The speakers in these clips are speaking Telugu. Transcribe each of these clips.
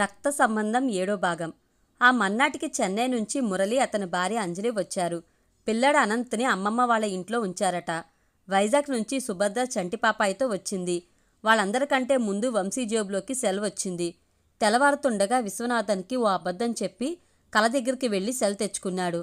రక్త సంబంధం ఏడో భాగం. ఆ మన్నాటికి చెన్నై నుంచి మురళి అతని భార్య అంజలి వచ్చారు. పిల్లడు అనంత్ని అమ్మమ్మ వాళ్ళ ఇంట్లో ఉంచారట. వైజాగ్ నుంచి సుభద్ర చంటిపాపాయితో వచ్చింది. వాళ్ళందరికంటే ముందు వంశీ జేబులోకి సెల్ వచ్చింది. తెల్లవారుతుండగా విశ్వనాథన్కి ఓ అబద్ధం చెప్పి కల దగ్గరికి వెళ్ళి సెల్ తెచ్చుకున్నాడు.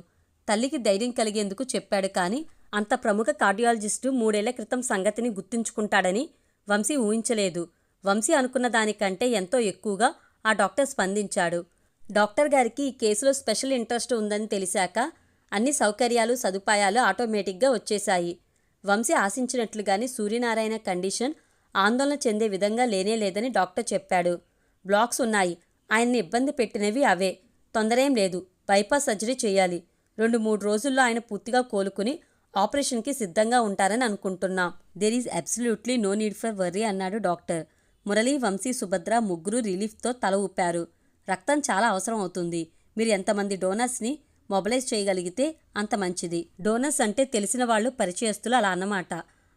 తల్లికి ధైర్యం కలిగేందుకు చెప్పాడు కానీ అంత ప్రముఖ కార్డియాలజిస్టు మూడేళ్ళ క్రితం సంగతిని గుర్తుంచుకుంటాడని వంశీ ఊహించలేదు. వంశీ అనుకున్న దానికంటే ఎంతో ఎక్కువగా ఆ డాక్టర్ స్పందించాడు. డాక్టర్ గారికి ఈ కేసులో స్పెషల్ ఇంట్రెస్ట్ ఉందని తెలిసాక అన్ని సౌకర్యాలు సదుపాయాలు ఆటోమేటిక్గా వచ్చేశాయి. వంశీ ఆశించినట్లుగానే సూర్యనారాయణ కండిషన్ ఆందోళన చెందే విధంగా లేనే లేదని డాక్టర్ చెప్పాడు. బ్లాక్స్ ఉన్నాయి. ఆయన్ని ఇబ్బంది పెట్టినవి అవే. తొందరేం లేదు. బైపాస్ సర్జరీ చేయాలి. రెండు మూడు రోజుల్లో ఆయన పూర్తిగా కోలుకుని ఆపరేషన్కి సిద్ధంగా ఉంటారని అనుకుంటున్నాం. There is absolutely no need for worry అన్నాడు డాక్టర్. మురళి వంశీ సుభద్ర ముగ్గురు రిలీఫ్తో తల ఊపారు. రక్తం చాలా అవసరం అవుతుంది. మీరు ఎంతమంది డోనర్స్ని మొబలైజ్ చేయగలిగితే అంత మంచిది. డోనర్స్ అంటే తెలిసిన వాళ్ళు పరిచయస్తులు అలా అన్నమాట.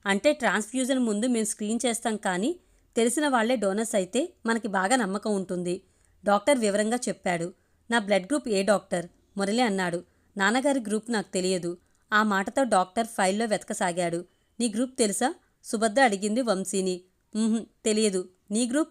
అంటే ట్రాన్స్ఫ్యూజన్ ముందు మేము స్క్రీన్ చేస్తాం కానీ తెలిసిన వాళ్ళే డోనర్స్ అయితే మనకి బాగా నమ్మకం ఉంటుంది. డాక్టర్ వివరంగా చెప్పాడు. నా blood group A doctor? Murali అన్నాడు. నాన్నగారి గ్రూప్ నాకు తెలియదు. ఆ మాటతో డాక్టర్ ఫైల్లో వెతకసాగాడు. నీ గ్రూప్ తెలుసా? సుభద్ర అడిగింది వంశీని. తెలియదు. నీ గ్రూప్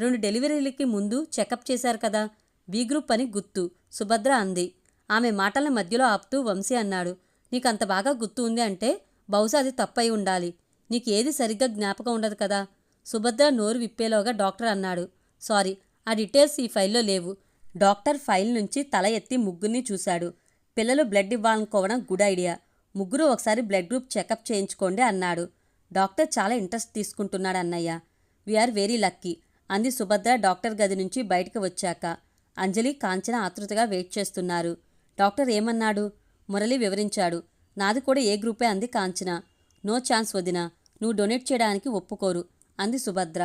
రెండు డెలివరీలకి ముందు చెకప్ చేశారు కదా. బి గ్రూప్ అని గుర్తు సుభద్ర అంది. ఆమె మాటల మధ్యలో ఆపుతూ వంశీ అన్నాడు. నీకు అంత బాగా గుర్తు ఉంది అంటే బహుశా అది తప్పై ఉండాలి. నీకు ఏది సరిగ్గా జ్ఞాపకం ఉండదు కదా. సుభద్ర నోరు విప్పేలోగా డాక్టర్ అన్నాడు. సారీ ఆ డీటెయిల్స్ ఈ ఫైల్లో లేవు. డాక్టర్ ఫైల్ నుంచి తల ఎత్తి ముగ్గురిని చూశాడు. పిల్లలు బ్లడ్ ఇవ్వాలనుకోవడం గుడ్ ఐడియా. ముగ్గురు ఒకసారి బ్లడ్ గ్రూప్ చెకప్ చేయించుకోండి అన్నాడు. డాక్టర్ చాలా ఇంట్రెస్ట్ తీసుకుంటున్నాడు అన్నయ్య. వీఆర్ వెరీ లక్కీ అంది సుభద్ర డాక్టర్ గది నుంచి బయటకు వచ్చాక. అంజలి కాంచన ఆతృతగా వెయిట్ చేస్తున్నారు. డాక్టర్ ఏమన్నాడు? మురళి వివరించాడు. నాది కూడా ఏ గ్రూపే అంది కాంచన. నో ఛాన్స్ వదినా. నువ్వు డొనేట్ చేయడానికి ఒప్పుకోరు అంది సుభద్ర.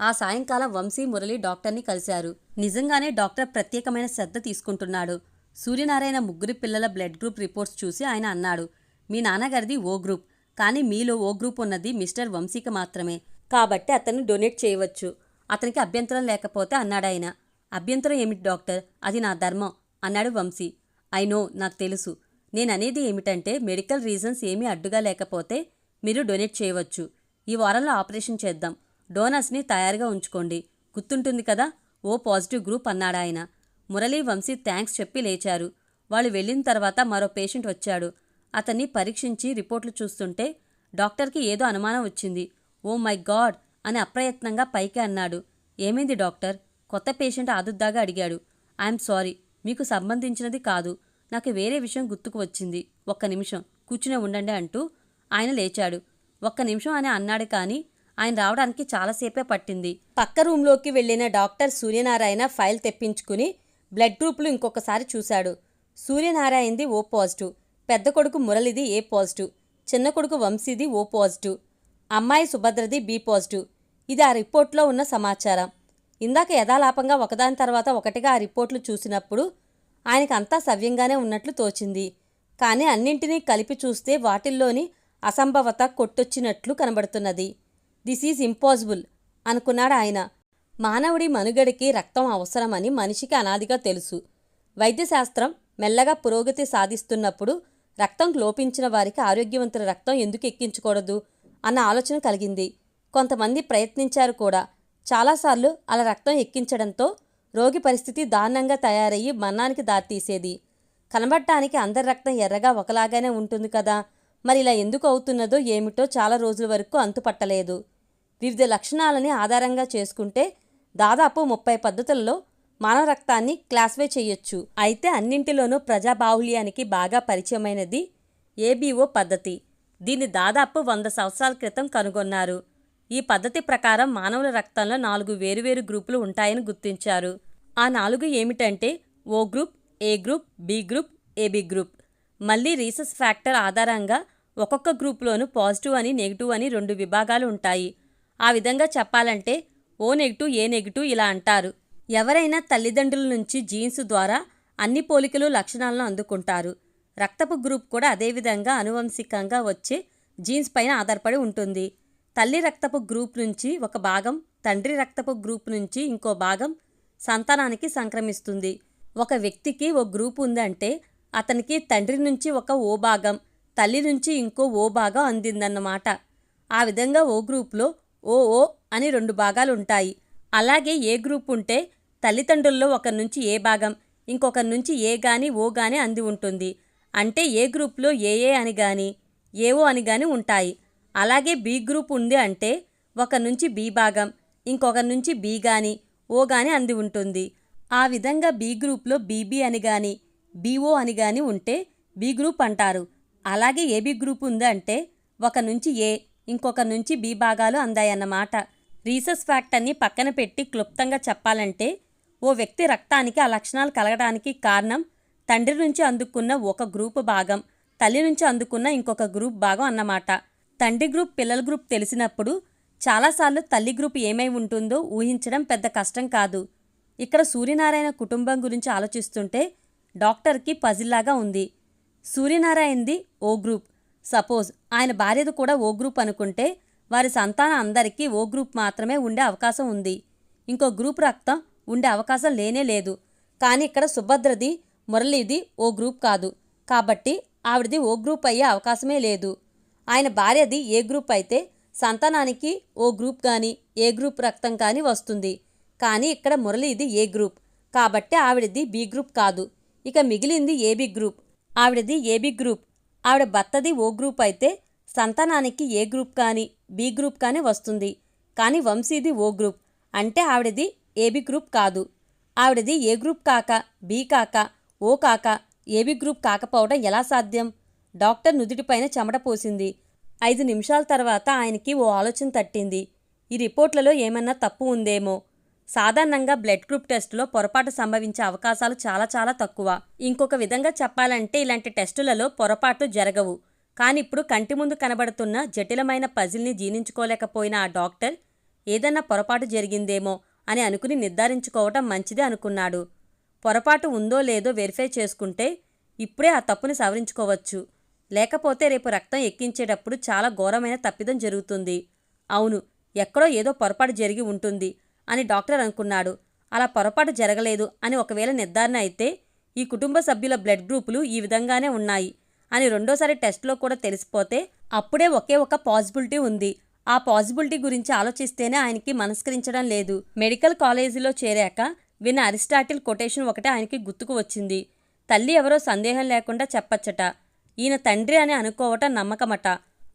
ఆ సాయంకాలం వంశీ మురళి డాక్టర్ని కలిశారు. నిజంగానే డాక్టర్ ప్రత్యేకమైన శ్రద్ధ తీసుకుంటున్నాడు. సూర్యనారాయణ ముగ్గురి పిల్లల బ్లడ్ గ్రూప్ రిపోర్ట్స్ చూసి ఆయన అన్నాడు. మీ నాన్నగారిది ఓ గ్రూప్ కానీ మీలో ఓ గ్రూప్ ఉన్నది మిస్టర్ వంశీకి మాత్రమే. కాబట్టి అతన్ని డొనేట్ చేయవచ్చు. అతనికి అభ్యంతరం లేకపోతే అన్నాడాయన అభ్యంతరం ఏమిటి డాక్టర్? అది నా ధర్మం అన్నాడు వంశీ. ఐ నో నాకు తెలుసు. నేననేది ఏమిటంటే మెడికల్ రీజన్స్ ఏమీ అడ్డుగా లేకపోతే మీరు డొనేట్ చేయవచ్చు. ఈ వారంలో ఆపరేషన్ చేద్దాం. డోనర్స్ని తయారుగా ఉంచుకోండి. గుర్తుంటుంది కదా? ఓ పాజిటివ్ గ్రూప్ అన్నాడాయన. మురళీ వంశీ థ్యాంక్స్ చెప్పి లేచారు. వాళ్ళు వెళ్ళిన తర్వాత మరో పేషెంట్ వచ్చాడు. అతన్ని పరీక్షించి రిపోర్ట్లు చూస్తుంటే డాక్టర్కి ఏదో అనుమానం వచ్చింది. ఓ మై గాడ్ అని అప్రయత్నంగా పైకి అన్నాడు. ఏమైంది డాక్టర్? కొత్త పేషెంట్ ఆదుద్దాగా అడిగాడు. ఐఎమ్ సారీ మీకు సంబంధించినది కాదు. నాకు వేరే విషయం గుర్తుకు వచ్చింది. ఒక్క నిమిషం కూర్చునే ఉండండి అంటూ ఆయన లేచాడు. ఒక్క నిమిషం అని అన్నాడు కానీ ఆయన రావడానికి చాలాసేపే పట్టింది. పక్క రూంలోకి వెళ్ళిన డాక్టర్ సూర్యనారాయణ ఫైల్ తెప్పించుకుని బ్లడ్ గ్రూపులు ఇంకొకసారి చూశాడు. సూర్యనారాయణది ఓ పాజిటివ్ పెద్ద కొడుకు మురళిది ఏ పాజిటివ్ చిన్న కొడుకు వంశీది ఓ పాజిటివ్ అమ్మాయి సుభద్రది బీ పాజిటివ్. ఇది ఆ రిపోర్ట్లో ఉన్న సమాచారం. ఇందాక యథాలాపంగా ఒకదాని తర్వాత ఒకటిగా ఆ రిపోర్ట్లు చూసినప్పుడు ఆయనకు అంతా సవ్యంగానే ఉన్నట్లు తోచింది. కానీ అన్నింటినీ కలిపి చూస్తే వాటిల్లోని అసంభవత కొట్టొచ్చినట్లు కనబడుతున్నది. దిస్ ఈజ్ ఇంపాసిబుల్ అనుకున్నాడు ఆయన. మానవుడి మనుగడికి రక్తం అవసరమని మనిషికి అనాదిగా తెలుసు. వైద్యశాస్త్రం మెల్లగా పురోగతి సాధిస్తున్నప్పుడు రక్తం లోపించిన వారికి ఆరోగ్యవంతుల రక్తం ఎందుకు ఎక్కించకూడదు? అన్న ఆలోచన కలిగింది. కొంతమంది ప్రయత్నించారు కూడా. చాలాసార్లు అలా రక్తం ఎక్కించడంతో రోగి పరిస్థితి దారుణంగా తయారయ్యి మరణానికి దారితీసేది. కనబడటానికి అందరి రక్తం ఎర్రగా ఒకలాగానే ఉంటుంది కదా. మరి ఇలా ఎందుకు అవుతున్నదో ఏమిటో చాలా రోజుల వరకు అంతుపట్టలేదు. వివిధ లక్షణాలని ఆధారంగా చేసుకుంటే దాదాపు ముప్పై పద్ధతుల్లో మానవ రక్తాన్ని క్లాస్వే చేయొచ్చు. అయితే అన్నింటిలోనూ ప్రజాబాహుల్యానికి బాగా పరిచయమైనది ఏబీఓ పద్ధతి. దీన్ని దాదాపు వంద సంవత్సరాల క్రితం కనుగొన్నారు. ఈ పద్ధతి ప్రకారం మానవుల రక్తంలో నాలుగు వేరువేరు గ్రూపులు ఉంటాయని గుర్తించారు. ఆ నాలుగు ఏమిటంటే O group A group B group AB group. మళ్ళీ రీసెస్ ఫ్యాక్టర్ ఆధారంగా ఒక్కొక్క గ్రూప్లోనూ పాజిటివ్ అని నెగిటివ్ అని రెండు విభాగాలు ఉంటాయి. ఆ విధంగా చెప్పాలంటే ఓ నెగిటివ్ ఏ నెగిటివ్ ఇలా అంటారు. ఎవరైనా తల్లిదండ్రుల నుంచి జీన్స్ ద్వారా అన్ని పోలికలు లక్షణాలను అందుకుంటారు. రక్తపు గ్రూప్ కూడా అదేవిధంగా అనువంశికంగా వచ్చే జీన్స్ పైన ఆధారపడి ఉంటుంది. తల్లి రక్తపు గ్రూప్ నుంచి ఒక భాగం తండ్రి రక్తపు గ్రూప్ నుంచి ఇంకో భాగం సంతానానికి సంక్రమిస్తుంది. ఒక వ్యక్తికి ఓ గ్రూప్ ఉందంటే అతనికి తండ్రి నుంచి ఒక ఓ భాగం తల్లి నుంచి ఇంకో ఓ భాగం అందిందన్నమాట. ఆ విధంగా ఓ గ్రూప్లో ఓ ఓ అని రెండు భాగాలు ఉంటాయి. అలాగే ఏ గ్రూప్ ఉంటే తల్లిదండ్రుల్లో ఒకరి నుంచి ఏ భాగం ఇంకొకరి నుంచి ఏ గాని ఓ గాని అంది ఉంటుంది. అంటే ఏ గ్రూప్లో ఏఏ అని కానీ ఏవో అని కానీ ఉంటాయి. అలాగే బి గ్రూప్ ఉంది అంటే ఒక నుంచి బి భాగం ఇంకొకరి నుంచి బి గాని ఓ గాని అంది ఉంటుంది. ఆ విధంగా బి గ్రూప్లో బీబీ అని కానీ బీఓ అని కానీ ఉంటే బి గ్రూప్ అంటారు. అలాగే ఏబి గ్రూప్ ఉందంటే ఒక నుంచి ఏ ఇంకొక నుంచి బి భాగాలు అందాయన్నమాట రీసెస్ ఫ్యాక్టర్ని పక్కన పెట్టి క్లుప్తంగా చెప్పాలంటే ఓ వ్యక్తి రక్తానికి ఆ లక్షణాలు కలగడానికి కారణం తండ్రి నుంచి అందుకున్న ఒక గ్రూప్ భాగం తల్లి నుంచి అందుకున్న ఇంకొక గ్రూప్ భాగం అన్నమాట. తండ్రి గ్రూప్ పిల్లల గ్రూప్ తెలిసినప్పుడు చాలాసార్లు తల్లి గ్రూప్ ఏమై ఉంటుందో ఊహించడం పెద్ద కష్టం కాదు. ఇక్కడ సూర్యనారాయణ కుటుంబం గురించి ఆలోచిస్తుంటే డాక్టర్కి పజిల్లాగా ఉంది. సూర్యనారాయణది ఓ గ్రూప్. సపోజ్ ఆయన భార్యది కూడా ఓ గ్రూప్ అనుకుంటే వారి సంతానం అందరికీ ఓ గ్రూప్ మాత్రమే ఉండే అవకాశం ఉంది. ఇంకో గ్రూప్ రక్తం ఉండే అవకాశం లేనే లేదు. కానీ ఇక్కడ సుభద్రది మురళీది ఓ గ్రూప్ కాదు. కాబట్టి ఆవిడది ఓ గ్రూప్ అయ్యే అవకాశమే లేదు. ఆయన భార్యది ఏ గ్రూప్ అయితే సంతానానికి ఓ గ్రూప్ కానీ ఏ గ్రూప్ రక్తం కానీ వస్తుంది. కానీ ఇక్కడ మురళీది ఏ గ్రూప్? కాబట్టి ఆవిడది బి గ్రూప్ కాదు. ఇక మిగిలింది ఏబి గ్రూప్. ఆవిడది ఏబి గ్రూప్. ఆవిడ భర్తది ఓ గ్రూప్ అయితే సంతానానికి ఏ గ్రూప్ కానీ బి గ్రూప్ కానీ వస్తుంది. కానీ వంశీది ఓ గ్రూప్. అంటే ఆవిడది ఏబి గ్రూప్ కాదు. ఆవిడది ఏ గ్రూప్ కాక బి కాక ఓ కాక ఏబీ గ్రూప్ కాకపోవడం ఎలా సాధ్యం? డాక్టర్ నుదుటిపైన చెమట పోసింది. ఐదు నిమిషాల తర్వాత ఆయనకి ఓ ఆలోచన తట్టింది. ఈ రిపోర్ట్లలో ఏమన్నా తప్పు ఉందేమో? సాధారణంగా బ్లడ్ గ్రూప్ టెస్టులో పొరపాటు సంభవించే అవకాశాలు చాలా చాలా తక్కువ. ఇంకొక విధంగా చెప్పాలంటే ఇలాంటి టెస్టులలో పొరపాట్లు జరగవు. కానీ ఇప్పుడు కంటి ముందు కనబడుతున్న జటిలమైన పజిల్ని జీర్ణించుకోలేకపోయిన ఆ డాక్టర్ ఏదన్నా పొరపాటు జరిగిందేమో అని అనుకుని నిర్ధారించుకోవటం మంచిదే అనుకున్నాడు. పొరపాటు ఉందో లేదో వెరిఫై చేసుకుంటే ఇప్పుడే ఆ తప్పుని సవరించుకోవచ్చు. లేకపోతే రేపు రక్తం ఎక్కించేటప్పుడు చాలా ఘోరమైన తప్పిదం జరుగుతుంది. అవును ఎక్కడో ఏదో పొరపాటు జరిగి ఉంటుంది అని డాక్టర్ అనుకున్నాడు. అలా పొరపాటు జరగలేదు అని ఒకవేళ నిర్ధారణ అయితే ఈ కుటుంబ సభ్యుల బ్లడ్ గ్రూపులు ఈ విధంగానే ఉన్నాయి అని రెండోసారి టెస్ట్లో కూడా తెలిసిపోతే అప్పుడే ఒకే ఒక పాసిబిలిటీ ఉంది. ఆ పాసిబిలిటీ గురించి ఆలోచిస్తేనే ఆయనకి మనస్కరించడం లేదు. మెడికల్ కాలేజీలో చేరాక విన్న అరిస్టాటిల్ కొటేషన్ ఒకటే ఆయనకి గుర్తుకు వచ్చింది. తల్లి ఎవరో సందేహం లేకుండా చెప్పచ్చట. ఈయన తండ్రి అని అనుకోవటం నమ్మకమట.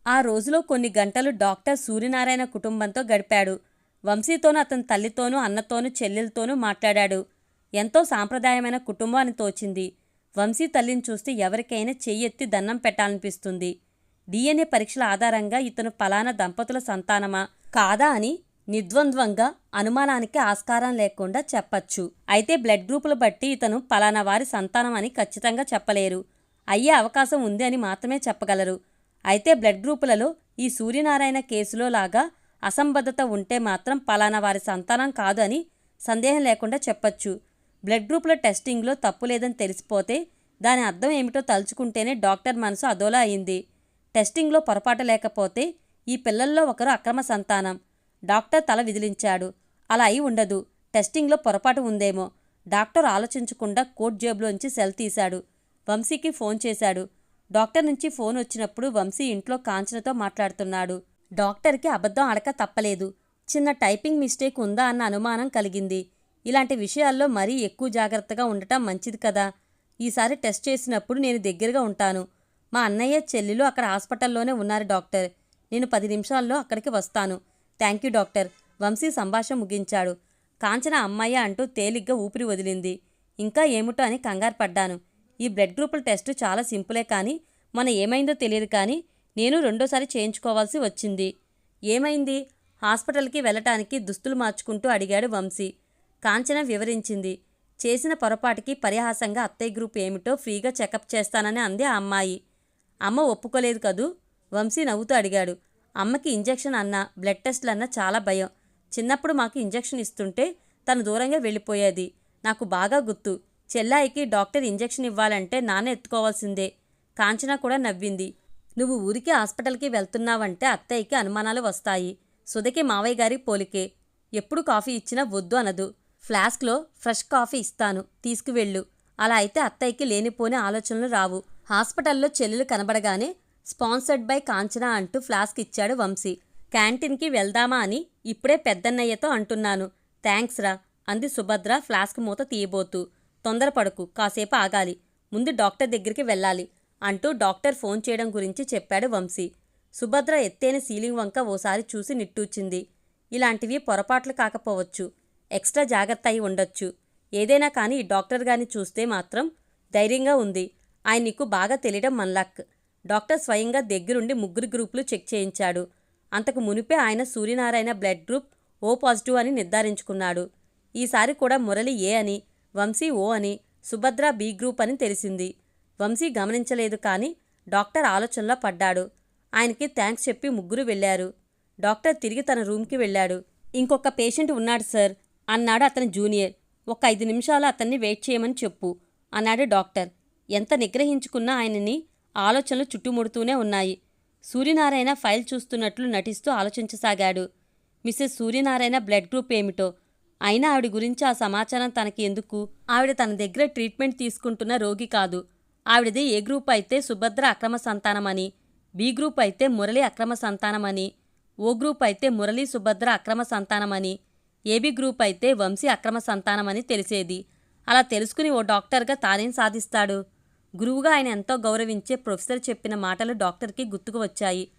ఆ రోజులో కొన్ని గంటలు డాక్టర్ సూర్యనారాయణ కుటుంబంతో గడిపాడు. వంశీతోనూ అతని తల్లితోనూ అన్నతోనూ చెల్లెలతోనూ మాట్లాడాడు. ఎంతో సాంప్రదాయమైన కుటుంబం అని తోచింది. వంశీ తల్లిని చూస్తే ఎవరికైనా చెయ్యెత్తి దన్నం పెట్టాలనిపిస్తుంది. డిఎన్ఏ పరీక్షల ఆధారంగా ఇతను ఫలానా దంపతుల సంతానమా కాదా అని నిద్వంద్వంగా అనుమానానికి ఆస్కారం లేకుండా చెప్పచ్చు. అయితే బ్లడ్ గ్రూపులు బట్టి ఇతను పలానా వారి సంతానం అని ఖచ్చితంగా చెప్పలేరు. అయ్యే అవకాశం ఉంది అని మాత్రమే చెప్పగలరు. అయితే బ్లడ్ గ్రూపులలో ఈ సూర్యనారాయణ కేసులో లాగా అసంబద్ధత ఉంటే మాత్రం పలానా వారి సంతానం కాదు అని సందేహం లేకుండా చెప్పొచ్చు. బ్లడ్ గ్రూపుల టెస్టింగ్లో తప్పు లేదని తెలిసిపోతే దాని అర్థం ఏమిటో తలుచుకుంటేనే డాక్టర్ మనసు అదోలా అయింది. టెస్టింగ్లో పొరపాటు లేకపోతే ఈ పిల్లల్లో ఒకరు అక్రమ సంతానం. డాక్టర్ తల విదిలించాడు. అలా అయి ఉండదు. టెస్టింగ్లో పొరపాటు ఉందేమో. డాక్టర్ ఆలోచించకుండా కోట్ జేబులోంచి సెల్ తీశాడు. వంశీకి ఫోన్ చేశాడు. డాక్టర్ నుంచి ఫోన్ వచ్చినప్పుడు వంశీ ఇంట్లో కాంచనతో మాట్లాడుతున్నాడు. డాక్టర్కి అబద్ధం అడక తప్పలేదు. చిన్న టైపింగ్ మిస్టేక్ ఉందా అన్న అనుమానం కలిగింది. ఇలాంటి విషయాల్లో మరీ ఎక్కువ జాగ్రత్తగా ఉండటం మంచిది కదా. ఈసారి టెస్ట్ చేసినప్పుడు నేను దగ్గరగా ఉంటాను. మా అన్నయ్య చెల్లెలు అక్కడ హాస్పిటల్లోనే ఉన్నారు డాక్టర్. నేను పది నిమిషాల్లో అక్కడికి వస్తాను. Thank you doctor. వంశీ సంభాషణ ముగించాడు. కాంచన అమ్మాయి అంటూ తేలిగ్గా ఊపిరి వదిలింది. ఇంకా ఏమిటో అని కంగారు పడ్డాను. ఈ బ్లడ్ గ్రూపుల టెస్ట్ చాలా సింపులే కానీ మన ఏమైందో తెలియదు కానీ నేను రెండోసారి చేయించుకోవాల్సి వచ్చింది. ఏమైంది? హాస్పిటల్కి వెళ్ళటానికి దుస్తులు మార్చుకుంటూ అడిగాడు వంశీ. కాంచన వివరించింది. చేసిన పొరపాటుకి పరిహాసంగా అత్తయ్య గ్రూప్ ఏమిటో ఫ్రీగా చెకప్ చేస్తానని అంది ఆ అమ్మాయి. అమ్మ ఒప్పుకోలేదు కదూ? వంశీ నవ్వుతూ అడిగాడు. అమ్మకి ఇంజెక్షన్ అన్నా బ్లడ్ టెస్ట్లు అన్నా చాలా భయం. చిన్నప్పుడు మాకు ఇంజెక్షన్ ఇస్తుంటే తను దూరంగా వెళ్ళిపోయేది. నాకు బాగా గుర్తు. చెల్లాయికి డాక్టర్ ఇంజెక్షన్ ఇవ్వాలంటే నాన్న ఎత్తుకోవాల్సిందే. కాంచన కూడా నవ్వింది. నువ్వు ఊరికి హాస్పిటల్కి వెళ్తున్నావంటే అత్తయ్యకి అనుమానాలు వస్తాయి. సుధకి మావయ్య గారి పోలికే. ఎప్పుడు కాఫీ ఇచ్చినా వద్దు అనదు. ఫ్లాస్క్లో ఫ్రెష్ కాఫీ ఇస్తాను. తీసుకువెళ్ళు. అలా అయితే అత్తయ్యకి లేనిపోని ఆలోచనలు రావు. హాస్పిటల్లో చెల్లెలు కనబడగానే స్పాన్సర్డ్ బై కాంచనా అంటూ ఫ్లాస్క్ ఇచ్చాడు వంశీ. క్యాంటీన్కి వెళ్దామా అని ఇప్పుడే పెద్దన్నయ్యతో అంటున్నాను. థ్యాంక్స్ రా. అంది సుభద్ర ఫ్లాస్క్ మూత తీయబోతూ. తొందరపడకు కాసేపు ఆగాలి. ముందు డాక్టర్ దగ్గరికి వెళ్ళాలి అంటూ డాక్టర్ ఫోన్ చేయడం గురించి చెప్పాడు వంశీ. సుభద్ర ఎత్తైన సీలింగ్ వంక ఓసారి చూసి నిట్టూచింది ఇలాంటివి పొరపాట్లు కాకపోవచ్చు. ఎక్స్ట్రా జాగ్రత్త అయి ఉండొచ్చు. ఏదైనా కానీ ఈ డాక్టర్ గారిని చూస్తే మాత్రం ధైర్యంగా ఉంది. ఆయన నీకు బాగా తెలియడం మన్లక్ డాక్టర్ స్వయంగా దగ్గరుండి ముగ్గురు గ్రూపులు చెక్ చేయించాడు. అంతకు మునిపే ఆయన Suryanarayana blood group O positive అని నిర్ధారించుకున్నాడు. ఈసారి కూడా మురళి ఏ అని వంశీ ఓ అని సుభద్ర బి గ్రూప్ అని తెలిసింది. వంశీ గమనించలేదు కానీ డాక్టర్ ఆలోచనలో పడ్డాడు. ఆయనకి థ్యాంక్స్ చెప్పి ముగ్గురు వెళ్ళారు. డాక్టర్ తిరిగి తన రూమ్కి వెళ్ళాడు. ఇంకొక పేషెంట్ ఉన్నాడు సార్ అన్నాడు అతని జూనియర్. ఒక ఐదు నిమిషాలు అతన్ని వెయిట్ చేయమని చెప్పు అన్నాడు డాక్టర్. ఎంత నిగ్రహించుకున్నా ఆయనని ఆలోచనలు చుట్టుముడుతూనే ఉన్నాయి. సూర్యనారాయణ ఫైల్ చూస్తున్నట్లు నటిస్తూ ఆలోచించసాగాడు. మిస్సెస్ సూర్యనారాయణ బ్లడ్ గ్రూప్ ఏమిటో? అయినా ఆవిడ గురించి ఆ సమాచారం తనకి ఎందుకు? ఆవిడ తన దగ్గర ట్రీట్మెంట్ తీసుకుంటున్న రోగి కాదు. ఆవిడది ఏ గ్రూప్ అయితే సుభద్ర అక్రమ సంతానమని బి గ్రూప్ అయితే మురళి అక్రమ సంతానమని ఓ గ్రూప్ అయితే మురళి సుభద్ర అక్రమ సంతానమని ఏబి గ్రూప్ అయితే వంశీ అక్రమ సంతానమని తెలిసేది. అలా తెలుసుకుని ఓ డాక్టర్గా తానేం సాధిస్తాడు? గురువుగా ఆయన ఎంతో గౌరవించే ప్రొఫెసర్ చెప్పిన మాటలు డాక్టర్కి గుర్తుకు వచ్చాయి.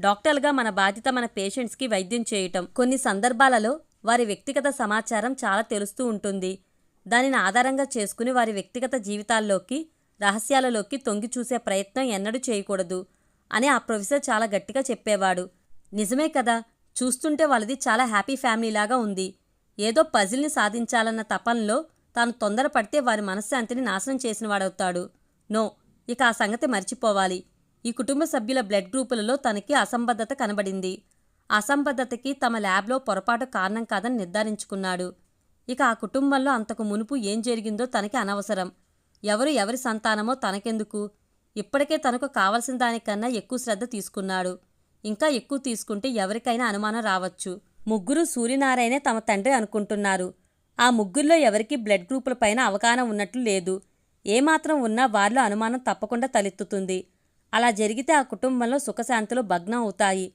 డాక్టర్గా మన బాధ్యత మన పేషెంట్స్కి వైద్యం చేయటం. కొన్ని సందర్భాలలో వారి వ్యక్తిగత సమాచారం చాలా తెలుస్తూ ఉంటుంది. దానిని ఆధారంగా చేసుకుని వారి వ్యక్తిగత జీవితాల్లోకి రహస్యాలలోకి తొంగి చూసే ప్రయత్నం ఎన్నడూ చేయకూడదు అని ఆ ప్రొఫెసర్ చాలా గట్టిగా చెప్పేవాడు. నిజమే కదా చూస్తుంటే వాళ్ళది చాలా హ్యాపీ ఫ్యామిలీలాగా ఉంది. ఏదో పజిల్ని సాధించాలన్న తపనలో తాను తొందరపడితే వారి మనశ్శాంతిని నాశనం చేసిన వాడవుతాడు. నో ఇక ఆ సంగతి మర్చిపోవాలి. ఈ కుటుంబ సభ్యుల బ్లడ్ గ్రూపులలో తనకి అసంబద్ధత కనబడింది. అసంబద్ధతకి తమ ల్యాబ్లో పొరపాటు కారణం కాదని నిర్ధారించుకున్నాడు. ఇక ఆ కుటుంబంలో అంతకు మునుపు ఏం జరిగిందో తనకి అనవసరం. ఎవరు ఎవరి సంతానమో తనకెందుకు? ఇప్పటికే తనకు కావలసిన దానికన్నా ఎక్కువ శ్రద్ధ తీసుకున్నాడు. ఇంకా ఎక్కువ తీసుకుంటే ఎవరికైనా అనుమానం రావచ్చు. ముగ్గురు సూర్యనారాయణే తమ తండ్రి అనుకుంటున్నారు. ఆ ముగ్గురిలో ఎవరికీ బ్లడ్ గ్రూపులపైన అవగాహన ఉన్నట్లు లేదు. ఏమాత్రం ఉన్నా వారిలో అనుమానం తప్పకుండా తలెత్తుతుంది. అలా జరిగితే ఆ కుటుంబంలో సుఖశాంతులు భగ్నం అవుతాయి.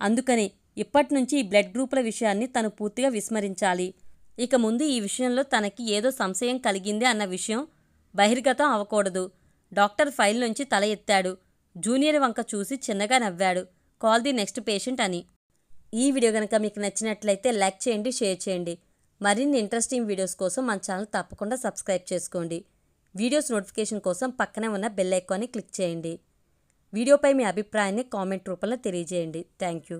అందుకని ఇప్పటినుంచి ఈ బ్లడ్ గ్రూపుల విషయాన్ని తను పూర్తిగా విస్మరించాలి. ఇక ముందు ఈ విషయంలో తనకి ఏదో సంశయం కలిగింది అన్న విషయం బహిర్గతం అవ్వకూడదు. డాక్టర్ ఫైల్ నుంచి తల ఎత్తాడు. జూనియర్ వంక చూసి చిన్నగా నవ్వాడు. కాల్ ది నెక్స్ట్ పేషెంట్ అని. ఈ వీడియో కనుక మీకు నచ్చినట్లయితే లైక్ చేయండి షేర్ చేయండి. మరిన్ని ఇంట్రెస్టింగ్ వీడియోస్ కోసం మన ఛానల్ తప్పకుండా సబ్స్క్రైబ్ చేసుకోండి. వీడియోస్ నోటిఫికేషన్ కోసం పక్కనే ఉన్న బెల్ ఐకాన్ని క్లిక్ చేయండి. వీడియోపై మీ అభిప్రాయాన్ని కామెంట్ రూపంలో తెలియజేయండి. Thank you.